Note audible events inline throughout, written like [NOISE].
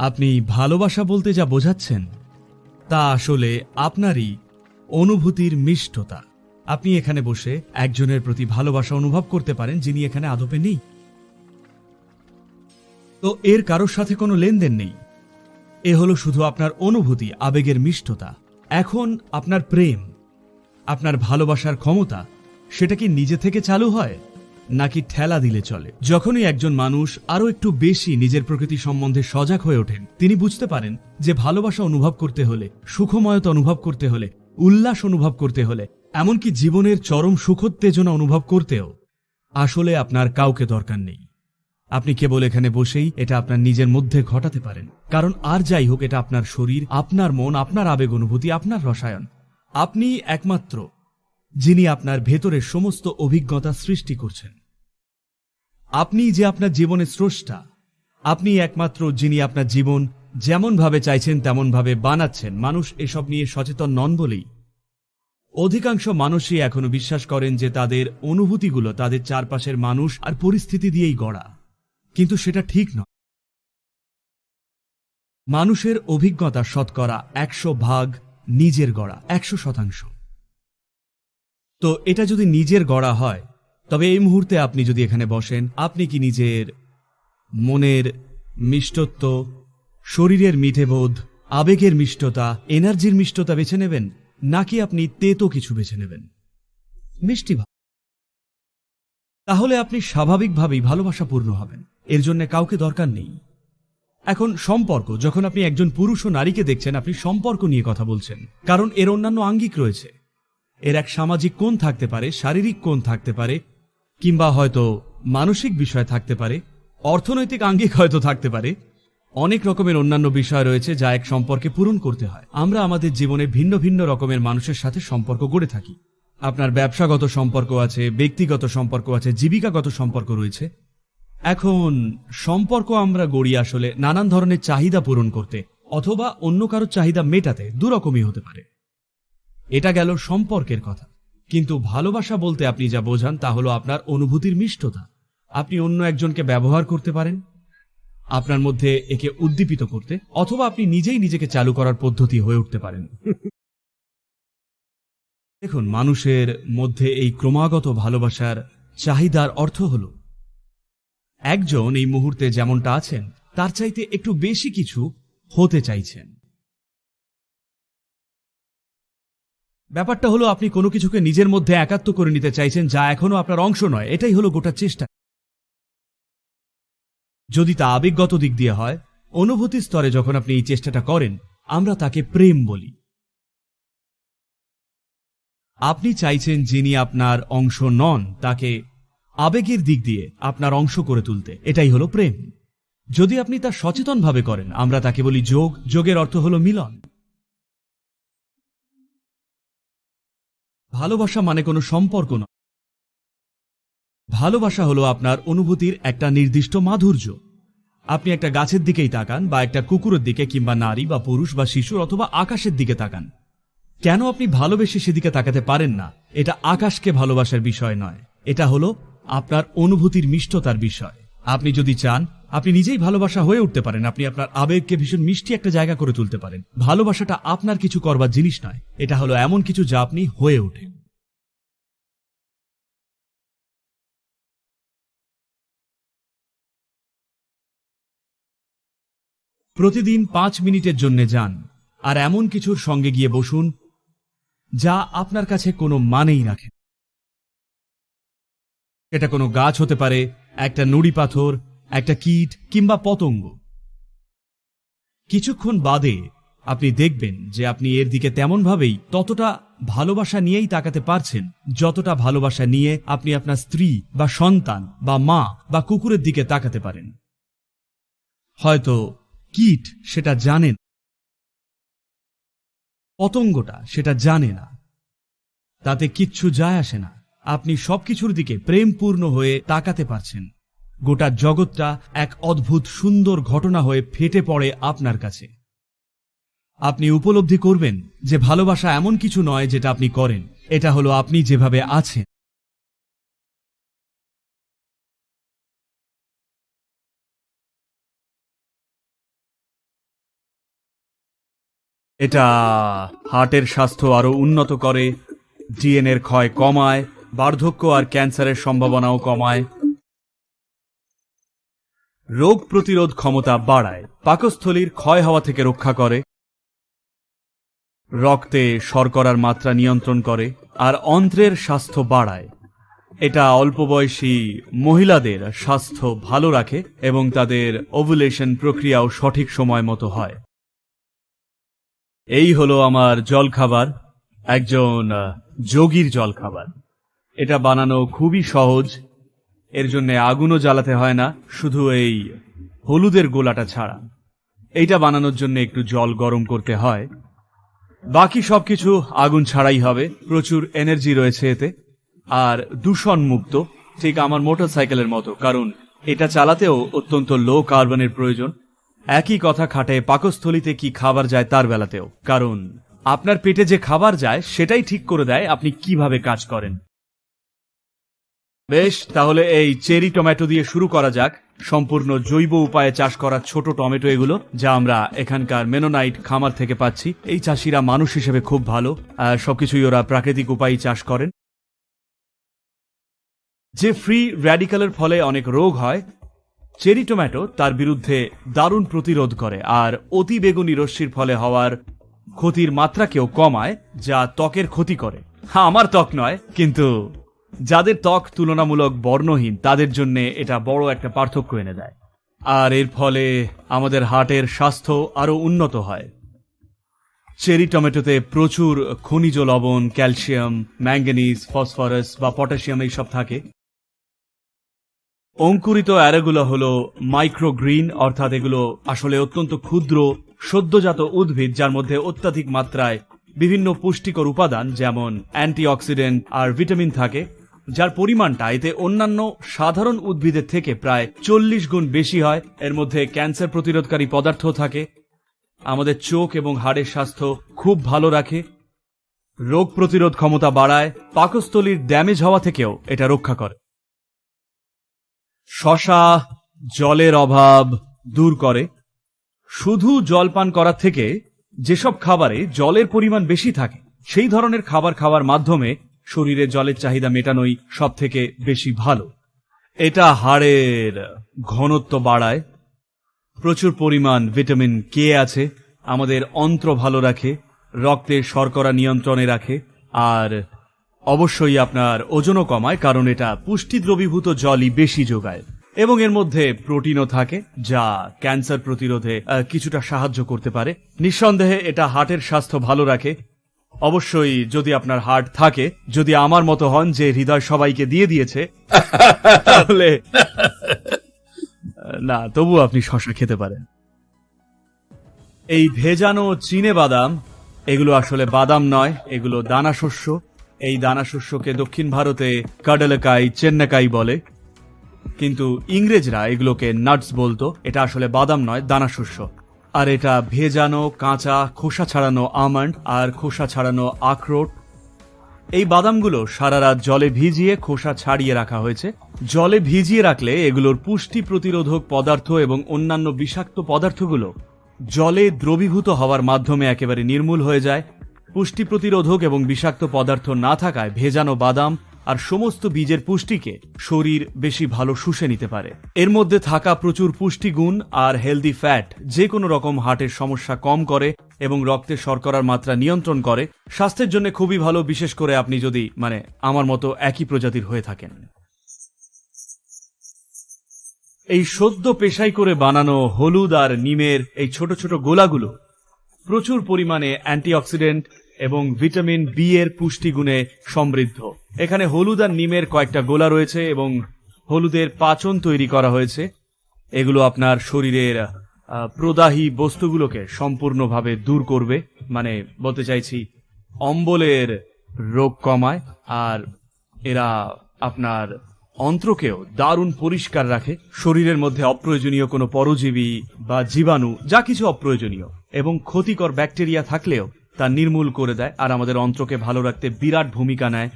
আপনি ভালোবাসা বলতে যা বোঝাচ্ছেন, তা আসলে আপনারই অনুভূতির মিষ্টতা। আপনি এখানে বসে একজনের প্রতি ভালোবাসা অনুভব করতে পারেন যিনি এখানে আদপে নেই। তো এর কারোর সাথে কোনো লেনদেন নেই। এ হলো শুধু আপনার অনুভূতি, আবেগের মিষ্টতা। এখন আপনার প্রেম, আপনার ভালোবাসার ক্ষমতা, সেটা কি নিজে থেকে চালু হয়? নাকি ঠেলা দিলে চলে। যখনই একজন মানুষ আরও একটু বেশি নিজের প্রকৃতি সম্বন্ধে সজাগ হয়ে ওঠেন, তিনি বুঝতে পারেন যে ভালোবাসা অনুভব করতে হলে, সুখময়তা অনুভব করতে হলে, উল্লাস অনুভব করতে হলে, এমনকি জীবনের চরম সুখোত্তেজনা অনুভব করতেও আসলে আপনার কাউকে দরকার নেই। আপনি কেবল এখানে বসেই এটা আপনার নিজের মধ্যে ঘটাতে পারেন। কারণ আর যাই হোক, এটা আপনার শরীর, আপনার মন, আপনার আবেগ অনুভূতি, আপনার রসায়ন। আপনি একমাত্র যিনি আপনার ভেতরের সমস্ত অভিজ্ঞতা সৃষ্টি করছেন। আপনি যে আপনার জীবনের স্রষ্টা, আপনি একমাত্র যিনি আপনার জীবন যেমনভাবে চাইছেন তেমনভাবে বানাচ্ছেন। মানুষ এসব নিয়ে সচেতন নন বলেই। অধিকাংশ মানুষই এখনও বিশ্বাস করেন যে তাদের অনুভূতিগুলো তাদের চারপাশের মানুষ আর পরিস্থিতি দিয়েই গড়া। কিন্তু সেটা ঠিক নয়। মানুষের অভিজ্ঞতা শতকরা একশো ভাগ নিজের গড়া, একশো শতাংশ। তো এটা যদি নিজের গড়া হয় তবে এই মুহূর্তে আপনি যদি এখানে বসেন, আপনি কি নিজের মনের মিষ্টত্ব, শরীরের মিঠেবোধ, আবেগের মিষ্টতা, এনার্জির মিষ্টতা বেছে নেবেন, নাকি আপনি তেতো কিছু বেছে নেবেন? মিষ্টি তাহলে আপনি স্বাভাবিকভাবেই ভালোবাসাপূর্ণ হবেন। এর জন্য কাউকে দরকার নেই। এখন সম্পর্ক, যখন আপনি একজন পুরুষ ও নারীকে দেখছেন, আপনি সম্পর্ক নিয়ে কথা বলছেন, কারণ এর অন্যান্য আঙ্গিক রয়েছে। এর এক সামাজিক কোণ থাকতে পারে, শারীরিক কোণ থাকতে পারে কিংবা হয়তো মানসিক বিষয় থাকতে পারে, অর্থনৈতিক আঙ্গিক হয়তো থাকতে পারে, অনেক রকমের অন্যান্য বিষয় রয়েছে যা এক সম্পর্কে পূরণ করতে হয়। আমরা আমাদের জীবনে ভিন্ন ভিন্ন রকমের মানুষের সাথে সম্পর্ক গড়ে থাকি। আপনার ব্যবসাগত সম্পর্ক আছে, ব্যক্তিগত সম্পর্ক আছে, জীবিকাগত সম্পর্ক রয়েছে। এখন সম্পর্ক আমরা গড়ি আসলে নানান ধরনের চাহিদা পূরণ করতে অথবা অন্য কারও চাহিদা মেটাতে দুরকমই হতে পারে। এটা গেল সম্পর্কের কথা। কিন্তু ভালোবাসা বলতে আপনি যা বোঝান তা হলো আপনার অনুভূতির মিষ্টতা। আপনি অন্য একজনকে ব্যবহার করতে পারেন, আপনার মধ্যে একে উদ্দীপিত করতে, অথবা আপনি নিজেই নিজেকে চালু করার পদ্ধতি হয়ে উঠতে পারেন। [LAUGHS] দেখুন, মানুষের মধ্যে এই ক্রমাগত ভালোবাসার চাহিদার অর্থ হল, একজন এই মুহূর্তে যেমনটা আছেন, তার চাইতে একটু বেশি কিছু হতে চাইছেন। ব্যাপারটা হলো আপনি কোনো কিছুকে নিজের মধ্যে একাত্ম করে নিতে চাইছেন, যা এখনও আপনার অংশ নয়। এটাই হলো গোটা চেষ্টা। যদি তা আবেগগত দিক দিয়ে হয়, অনুভূতি স্তরে যখন আপনি এই চেষ্টাটা করেন, আমরা তাকে প্রেম বলি। আপনি চাইছেন যিনি আপনার অংশ নন, তাকে আবেগের দিক দিয়ে আপনার অংশ করে তুলতে। এটাই হলো প্রেম। যদি আপনি তা সচেতনভাবে করেন, আমরা তাকে বলি যোগ। যোগের অর্থ হলো মিলন। ভালোবাসা মানে কোনো সম্পর্ক নয়। ভালোবাসা হলো আপনার অনুভূতির একটা নির্দিষ্ট মাধুর্য। আপনি একটা গাছের দিকেই তাকান বা একটা কুকুরের দিকে কিংবা নারী বা পুরুষ বা শিশুর অথবা আকাশের দিকে তাকান। কেন আপনি ভালোবেসে সেদিকে তাকাতে পারেন না? এটা আকাশকে ভালোবাসার বিষয় নয়। এটা হলো আপনার অনুভূতির মিষ্টতার বিষয়। আপনি যদি চান, আপনি নিজেই ভালোবাসা হয়ে উঠতে পারেন। আপনি আপনার আবেগকে ভীষণ মিষ্টি একটা জায়গা করে তুলতে পারেন। ভালোবাসাটা আপনার কিছু করবার জিনিস নয়। এটা হলো এমন কিছু যা আপনি হয়ে ওঠেন। প্রতিদিন পাঁচ মিনিটের জন্য যান আর এমন কিছুর সঙ্গে গিয়ে বসুন যা আপনার কাছে কোনো মানেই রাখে এটা কোনো গাছ হতে পারে একটা নুড়ি পাথর, একটা কীট কিংবা পতঙ্গ। কিছুক্ষণ বাদে আপনি দেখবেন যে আপনি এর দিকে তেমনভাবেই ততটা ভালোবাসা নিয়েই তাকাতে পারছেন, যতটা ভালোবাসা নিয়ে আপনি আপনার স্ত্রী বা সন্তান বা মা বা কুকুরের দিকে তাকাতে পারেন। হয়তো কীট সেটা জানেন পতঙ্গটা সেটা জানে না, তাতে কিচ্ছু যায় আসে না। আপনি সবকিছুর দিকে প্রেমপূর্ণ হয়ে তাকাতে পারছেন। গোটা জগৎটা এক অদ্ভুত সুন্দর ঘটনা হয়ে ফেটে পড়ে আপনার কাছে। আপনি উপলব্ধি করবেন যে ভালোবাসা এমন কিছু নয় যেটা আপনি করেন। এটা হলো আপনি যেভাবে আছেন। এটা হার্টের স্বাস্থ্য আরও উন্নত করে, ডিএনএর ক্ষয় কমায় বার্ধক্য আর ক্যান্সারের সম্ভাবনাও কমায়। রোগ প্রতিরোধ ক্ষমতা বাড়ায়। পাকস্থলীর ক্ষয় হওয়া থেকে রক্ষা করে। রক্তে শর্করার মাত্রা নিয়ন্ত্রণ করে আর অন্ত্রের স্বাস্থ্য বাড়ায়। এটা অল্প বয়সী মহিলাদের স্বাস্থ্য ভালো রাখে এবং তাদের ওভুলেশন প্রক্রিয়াও সঠিক সময় মতো হয়। এই হলো আমার জলখাবার, একজন যোগীর জলখাবার। এটা বানানো খুবই সহজ। এর জন্য আগুনও জ্বালাতে হয় না, শুধু এই হলুদের গোলাটা ছাড়া। এইটা বানানোর জন্য একটু জল গরম করতে হয়। বাকি সবকিছু আগুন ছাড়াই হবে। প্রচুর এনার্জি রয়েছে এতে। আর দূষণ মুক্ত ঠিক আমার মোটরসাইকেলের মতো, কারণ এটা চালাতেও অত্যন্ত লো কার্বনের প্রয়োজন। একই কথা খাটে পাকস্থলিতে কি খাবার যায় তার বেলাতেও। কারণ আপনার পেটে যে খাবার যায়, সেটাই ঠিক করে দেয় আপনি কীভাবে কাজ করেন। বেশ, তাহলে এই চেরি টমেটো দিয়ে শুরু করা যাক। সম্পূর্ণ জৈব উপায়ে চাষ করা ছোট টমেটো এগুলো, যা আমরা এখানকার মেনোনাইট খামার থেকে পাচ্ছি। এই চাষিরা মানুষ হিসেবে খুব ভালো সবকিছুই ওরা প্রাকৃতিক উপায়ে চাষ করেন। যে ফ্রি র্যাডিক্যালের ফলে অনেক রোগ হয়, চেরি টমেটো তার বিরুদ্ধে দারুণ প্রতিরোধ করে, আর অতি বেগুনি রশ্মির ফলে হওয়ার ক্ষতির মাত্রাকেও কমায়, যা ত্বকের ক্ষতি করে। হ্যাঁ আমার ত্বক নয়, কিন্তু যাদের ত্বক তুলনামূলক বর্ণহীন, তাদের জন্য এটা বড় একটা পার্থক্য এনে দেয়। আর এর ফলে আমাদের হার্টের স্বাস্থ্য আরও উন্নত হয়। চেরি টমেটোতে প্রচুর খনিজ লবণ, ক্যালসিয়াম, ম্যাঙ্গানিজ, ফসফরাস বা পটাশিয়াম এইসব থাকে। অঙ্কুরিত অ্যারেগুলো হলো মাইক্রোগ্রিন, অর্থাৎ এগুলো আসলে অত্যন্ত ক্ষুদ্র, সদ্যজাত উদ্ভিদ যার মধ্যে অত্যাধিক মাত্রায় বিভিন্ন পুষ্টিকর উপাদান, যেমন অ্যান্টিঅক্সিডেন্ট আর ভিটামিন থাকে। যার পরিমাণটা এতে অন্যান্য সাধারণ উদ্ভিদের থেকে প্রায় চল্লিশ গুণ বেশি হয়। এর মধ্যে ক্যান্সার প্রতিরোধকারী পদার্থ থাকে। আমাদের চোখ এবং হাড়ের স্বাস্থ্য খুব ভালো রাখে। রোগ প্রতিরোধ ক্ষমতা বাড়ায়, পাকস্থলীর ড্যামেজ হওয়া থেকেও এটা রক্ষা করে। শশা জলের অভাব দূর করে। শুধু জল পান করার থেকে যেসব খাবারে জলের পরিমাণ বেশি থাকে, সেই ধরনের খাবার খাওয়ার মাধ্যমে শরীরে জলের চাহিদা মেটানোই সব থেকে বেশি ভালো। এটা হাড়ের ঘনত্ব বাড়ায়, প্রচুর পরিমাণ ভিটামিন কে আছে, আমাদের অন্ত্র ভালো রাখে রক্তের শর্করা নিয়ন্ত্রণে রাখে, আর অবশ্যই আপনার ওজনও কমায়, কারণ এটা পুষ্টি দ্রবীভূত জলই বেশি যোগায়। এবং এর মধ্যে প্রোটিনও থাকে, যা ক্যান্সার প্রতিরোধে কিছুটা সাহায্য করতে পারে। নিঃসন্দেহে এটা হার্টের স্বাস্থ্য ভালো রাখে অবশ্যই যদি আপনার হার্ট থাকে যদি আমার মতো হন যে হৃদয় সবাইকে দিয়ে দিয়েছে [LAUGHS] তাহলে না তবু আপনি শশা খেতে পারেন। এই ভেজানো চিনে বাদাম এগুলো আসলে বাদাম নয় এগুলো দানা শস্য। এই দানা শস্যকে দক্ষিণ ভারতে কাডালাকাই চেন্নাকাই বলে। কিন্তু ইংরেজরা এগুলোকে নাটস বলতো এটা আসলে বাদাম নয় দানা শস্য। আর এটা ভেজানো, কাঁচা, খোসা ছাড়ানো আমন্ড আর খোসা ছাড়ানো আখরোট। এই বাদামগুলো সারা রাত জলে ভিজিয়ে খোসা ছাড়িয়ে রাখা হয়েছে। জলে ভিজিয়ে রাখলে এগুলোর পুষ্টি প্রতিরোধক পদার্থ এবং অন্যান্য বিষাক্ত পদার্থগুলো জলে দ্রবীভূত হওয়ার মাধ্যমে একেবারে নির্মূল হয়ে যায়। পুষ্টি প্রতিরোধক এবং বিষাক্ত পদার্থ না থাকায় ভেজানো বাদাম আর সমস্ত বীজের পুষ্টিকে শরীর বেশি ভালো শুষে নিতে পারে। এর মধ্যে থাকা প্রচুর পুষ্টিগুণ আর হেলদি ফ্যাট যে কোনো রকম হার্টের সমস্যা কম করে এবং রক্তে শর্করার মাত্রা নিয়ন্ত্রণ করে, স্বাস্থ্যের জন্য খুবই ভালো, বিশেষ করে আপনি যদি মানে আমার মতো একই প্রজাতির হয়ে থাকেন। এই সদ্য পেশাই করে বানানো হলুদ আর নিমের এই ছোট ছোট গোলাগুলো প্রচুর পরিমাণে অ্যান্টিঅক্সিডেন্ট এবং ভিটামিন বি এর পুষ্টিগুণে সমৃদ্ধ। এখানে হলুদ আর নিমের কয়েকটা গোলা রয়েছে এবং হলুদের পাচন তৈরি করা হয়েছে। এগুলো আপনার শরীরের প্রদাহী বস্তুগুলোকে সম্পূর্ণভাবে দূর করবে। মানে বলতে চাইছি, অম্বলের রোগ কমায় আর এরা আপনার অন্ত্রকেও দারুণ পরিষ্কার রাখে। শরীরের মধ্যে অপ্রয়োজনীয় কোনো পরজীবী বা জীবাণু, যা কিছু অপ্রয়োজনীয় এবং ক্ষতিকর ব্যাকটেরিয়া থাকলেও তা নির্মূল করে দেয় আর আমাদের অন্ত্রকে ভালো রাখতে বিরাট ভূমিকা নেয়।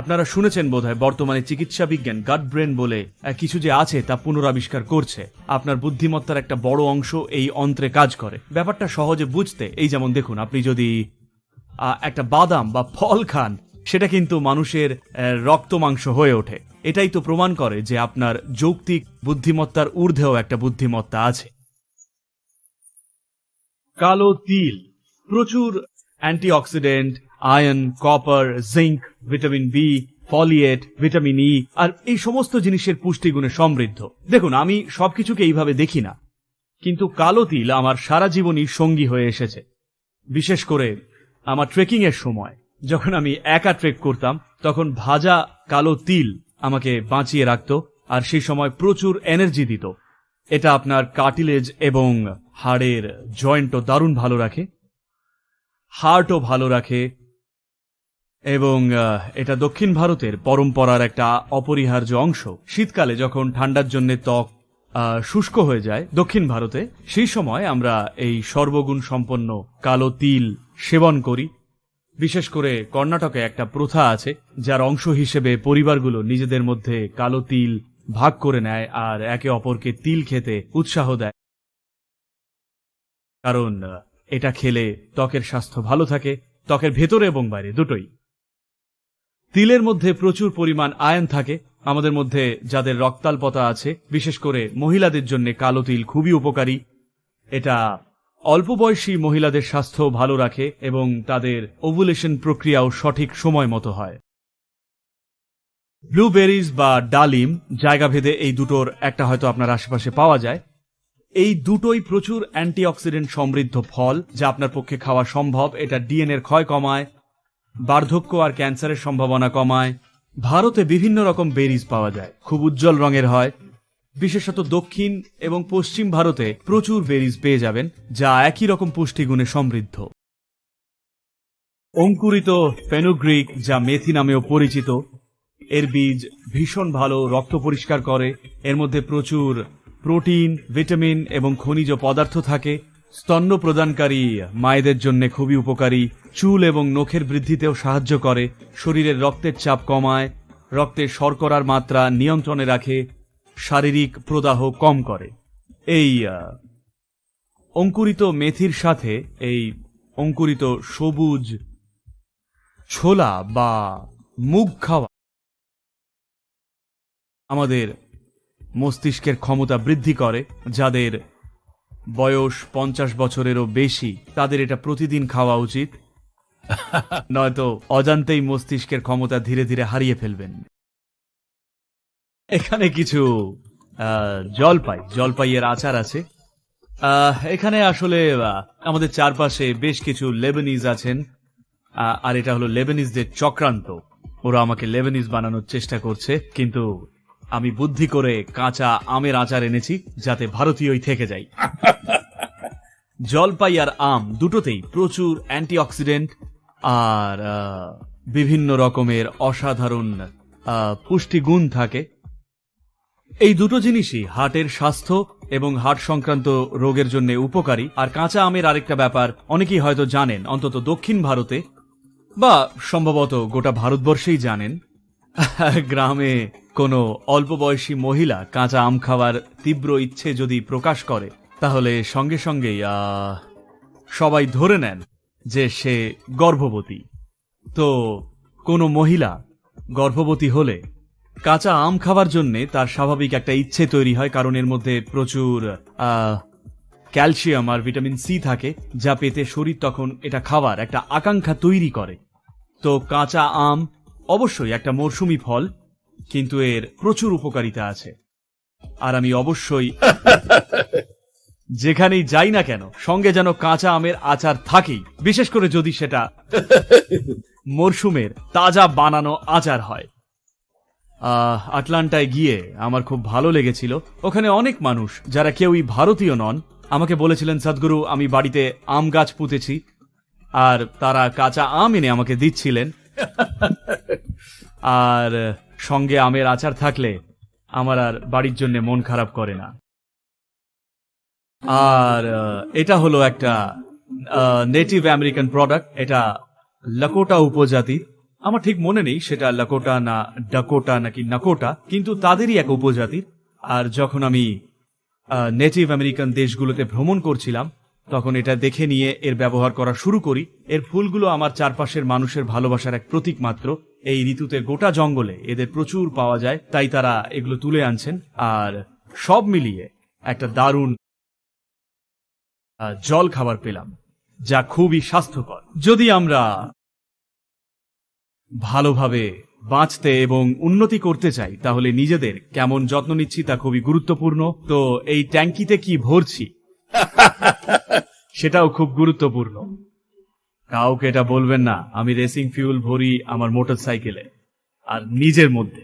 আপনারা শুনেছেন বোধহয়, বর্তমানে চিকিৎসা বিজ্ঞান গাট ব্রেন বলে কিছু যে আছে তা পুনরাবিষ্কার করছে। আপনার বুদ্ধিমত্তার একটা বড় অংশ এই অন্ত্রে কাজ করে। ব্যাপারটা সহজে বুঝতে, এই যেমন দেখুন, আপনি যদি একটা বাদাম বা ফল খান, সেটা কিন্তু মানুষের রক্ত মাংস হয়ে ওঠে। এটাই তো প্রমাণ করে যে আপনার যৌক্তিক বুদ্ধিমত্তার ঊর্ধ্বেও একটা বুদ্ধিমত্তা আছে। কালো তিল, প্রচুর antioxidant iron copper zinc vitamin B folate vitamin E আর এই সমস্ত জিনিসের পুষ্টিগুণে সমৃদ্ধ। দেখুন, আমি সবকিছুকে এইভাবে দেখি না, কিন্তু কালো তিল আমার সারা জীবনই সঙ্গী হয়ে এসেছে। বিশেষ করে আমার ট্রেকিং এর সময়, যখন আমি একা ট্রেক করতাম, তখন ভাজা কালো তিল আমাকে বাঁচিয়ে রাখত, আর সেই সময় প্রচুর এনার্জি দিত। এটা আপনার কার্টিলেজ এবং হাড়ের জয়েন্টও দারুণ ভালো রাখে। হার্টও ভালো রাখে এবং এটা দক্ষিণ ভারতের পরম্পরার একটা অপরিহার্য অংশ। শীতকালে যখন ঠান্ডার জন্য ত্বক শুষ্ক হয়ে যায় দক্ষিণ ভারতে, সেই সময় আমরা এই সর্বগুণ সম্পন্ন কালো তিল সেবন করি। বিশেষ করে কর্ণাটকে একটা প্রথা আছে, যার অংশ হিসেবে পরিবারগুলো নিজেদের মধ্যে কালো তিল ভাগ করে নেয় আর একে অপরকে তিল খেতে উৎসাহ দেয়। কারণ এটা খেলে ত্বকের স্বাস্থ্য ভালো থাকে, ত্বকের ভেতরে এবং বাইরে, দুটোই। তিলের মধ্যে প্রচুর পরিমাণ আয়ন থাকে, আমাদের মধ্যে যাদের রক্তাল্পতা আছে, বিশেষ করে মহিলাদের জন্য কালো তিল খুবই উপকারী। এটা অল্প বয়সী মহিলাদের স্বাস্থ্য ভালো রাখে এবং তাদের ওভুলেশন প্রক্রিয়াও সঠিক সময় মতো হয়। ব্লুবেরিজ বা ডালিম, জায়গাভেদে এই দুটোর একটা হয়তো আপনার আশেপাশে পাওয়া যায় এই দুটোই প্রচুর অ্যান্টিঅক্সিডেন্ট সমৃদ্ধ ফল যা আপনার পক্ষে খাওয়া সম্ভব। এটা ডিএনএর ক্ষয় কমায়, বার্ধক্য আর ক্যান্সারের সম্ভাবনা কমায়। ভারতে বিভিন্ন রকম বেরিজ পাওয়া যায়, খুব উজ্জ্বল রঙের হয়। বিশেষত দক্ষিণ এবং পশ্চিম ভারতে প্রচুর বেরিজ পেয়ে যাবেন, যা একই রকম পুষ্টিগুণে সমৃদ্ধ। অঙ্কুরিত ফেনুগ্রিক, যা মেথি নামেও পরিচিত, এর বীজ ভীষণ ভালো, রক্ত পরিষ্কার করে, এর মধ্যে প্রচুর প্রোটিন, ভিটামিন এবং খনিজ পদার্থ থাকে। স্তন্য প্রদানকারী মায়েদের জন্য খুবই উপকারী। চুল এবং নখের বৃদ্ধিতেও সাহায্য করে। শরীরের রক্তের চাপ কমায়। রক্তের শর্করার মাত্রা নিয়ন্ত্রণে রাখে। শারীরিক প্রদাহ কম করে। এই অঙ্কুরিত মেথির সাথে এই অঙ্কুরিত সবুজ ছোলা বা মুগ খাওয়া আমাদের মস্তিষ্কের ক্ষমতা বৃদ্ধি করে যাদের বয়স পঞ্চাশ বছরেরও বেশি তাদের এটা প্রতিদিন খাওয়া উচিত। [LAUGHS] নয়তো অজান্তেই মস্তিষ্কের ক্ষমতা ধীরে ধীরে হারিয়ে ফেলবেন। এখানে কিছু আহ, জলপাই জলপাইয়ের আচার আছে। আহ, এখানে আসলে আমাদের চারপাশে বেশ কিছু লেবানিজ আছেন। আর এটা হলো লেবানিজদের চক্রান্ত। ওরা আমাকে লেবানিজ বানানোর চেষ্টা করছে কিন্তু আমি বুদ্ধি করে কাঁচা আমের আচার এনেছি যাতে ভারতীয়ই থেকে যাই [LAUGHS] জলপাই আর আম দুটোতেই প্রচুর অ্যান্টিঅক্সিডেন্ট আর বিভিন্ন রকমের অসাধারণ পুষ্টিগুণ থাকে। এই দুটো জিনিসই হার্টের স্বাস্থ্য এবং হার্ট সংক্রান্ত রোগের জন্য উপকারী। আর কাঁচা আমের আরেকটা ব্যাপার অনেকেই হয়তো জানেন অন্তত দক্ষিণ ভারতে বা সম্ভবত গোটা ভারতবর্ষেই জানেন [LAUGHS] গ্রামে কোনো অল্প বয়সী মহিলা কাঁচা আম খাওয়ার তীব্র ইচ্ছে যদি প্রকাশ করে, তাহলে সঙ্গে সঙ্গেই সবাই ধরে নেন যে সে গর্ভবতী। তো কোনো মহিলা গর্ভবতী হলে কাঁচা আম খাওয়ার জন্যে তার স্বাভাবিক একটা ইচ্ছে তৈরি হয়, কারণ এর মধ্যে প্রচুর ক্যালসিয়াম আর ভিটামিন সি থাকে, যা পেতে শরীর তখন এটা খাওয়ার একটা আকাঙ্ক্ষা তৈরি করে। তো কাঁচা আম অবশ্যই একটা মরশুমি ফল কিন্তু এর প্রচুর উপকারিতা আছে। আর আমি অবশ্যই [LAUGHS] যেখানেই যাই না কেন সঙ্গে যেন কাঁচা আমের আচার থাকেই বিশেষ করে যদি সেটা [LAUGHS] মরশুমের তাজা বানানো আচার হয়। আহ, আটলান্টায় গিয়ে আমার খুব ভালো লেগেছিল। ওখানে অনেক মানুষ যারা কেউই ভারতীয় নন আমাকে বলেছিলেন সদ্গুরু আমি বাড়িতে আম গাছ পুঁতেছি। আর তারা কাঁচা আম এনে আমাকে দিচ্ছিলেন। আর সঙ্গে আমের আচার থাকলে আমার আর বাড়ির জন্য মন খারাপ করে না। আর এটা হলো একটা নেটিভ আমেরিকান প্রোডাক্ট এটা লাকোটা উপজাতি। আমার ঠিক মনে নেই সেটা লাকোটা না ডাকোটা নাকি নাকোটা কিন্তু তাদেরই এক উপজাতির। আর যখন আমি নেটিভ আমেরিকান দেশগুলোতে ভ্রমণ করছিলাম তখন এটা দেখে নিয়ে এর ব্যবহার করা শুরু করি। এর ফুলগুলো আমার চারপাশের মানুষের ভালোবাসার এক প্রতীক মাত্র। এই ঋতুতে গোটা জঙ্গলে এদের প্রচুর পাওয়া যায়, তাই তারা এগুলো তুলে আনছেন। আর সব মিলিয়ে একটা দারুণ জল খাবার পেলাম, যা খুবই স্বাস্থ্যকর। যদি আমরা ভালোভাবে বাঁচতে এবং উন্নতি করতে চাই, তাহলে নিজেদের কেমন যত্ন নিচ্ছি তা খুবই গুরুত্বপূর্ণ। তো এই ট্যাঙ্কিতে কি ভরছি? [LAUGHS] সেটাও খুব গুরুত্বপূর্ণ। কাউকে এটা বলবেন না, আমি রেসিং ফিউল ভরি আমার মোটর সাইকেলে আর নিজের মধ্যে